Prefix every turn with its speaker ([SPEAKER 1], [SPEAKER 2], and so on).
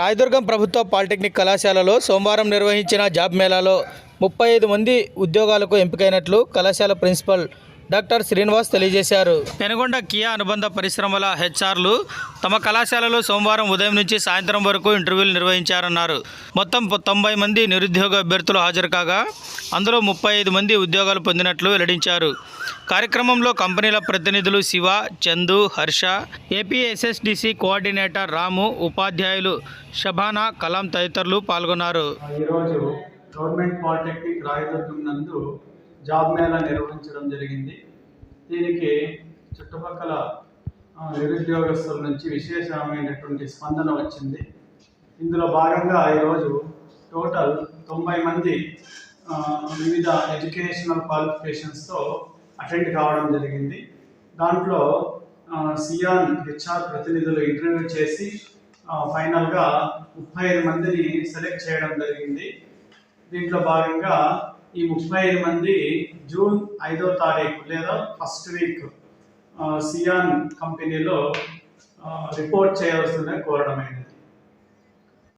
[SPEAKER 1] రాయదుర్గం ప్రభుత్వ పాలిటెక్నిక్ కళాశాలలో సోమవారం నిర్వహించిన జాబ్ మేళాలో ముప్పై ఐదు మంది ఉద్యోగాలకు ఎంపికైనట్లు కళాశాల ప్రిన్సిపల్ డాక్టర్ శ్రీనివాస్ తెలియజేశారు. పెనుగొండ కియా అనుబంధ పరిశ్రమల హెచ్ఆర్లు తమ కళాశాలలో సోమవారం ఉదయం నుంచి సాయంత్రం వరకు ఇంటర్వ్యూలు నిర్వహించారన్నారు. మొత్తం తొంభై మంది నిరుద్యోగ అభ్యర్థులు హాజరు కాగా అందులో ముప్పై ఐదు మంది ఉద్యోగాలు పొందినట్లు వెల్లడించారు. కార్యక్రమంలో కంపెనీల ప్రతినిధులు శివ చందు హర్ష ఏపీఎస్ఎస్డిసి కోఆర్డినేటర్ రాము ఉపాధ్యాయులు షబానా కలాం తదితరులు పాల్గొన్నారు.
[SPEAKER 2] ఈరోజు గవర్నమెంట్ పాలిటెక్నిక్ రాయదుర్గం నందు జాబ్ మేళా నిర్వహించడం జరిగింది. దీనికి చుట్టుపక్కల నిరుద్యోగస్తుల నుంచి విశేషమైనటువంటి స్పందన వచ్చింది. ఇందులో భాగంగా ఈరోజు టోటల్ తొంభై మంది వివిధ ఎడ్యుకేషనల్ క్వాలిఫికేషన్స్తో అటెండ్ కావడం జరిగింది. దాంట్లో ఆ, సియాన్ హెచ్ఆర్ ప్రతినిధులు ఇంటర్వ్యూ చేసి ఫైనల్గా ముప్పై ఐదు మందిని సెలెక్ట్ చేయడం జరిగింది. దీంట్లో భాగంగా ఈ ముప్పై ఐదు మంది జూన్ ఐదో తారీఖు లేదా ఫస్ట్ వీక్ సియాన్ కంపెనీలో రిపోర్ట్ చేయవలసిందని కోరడమైనది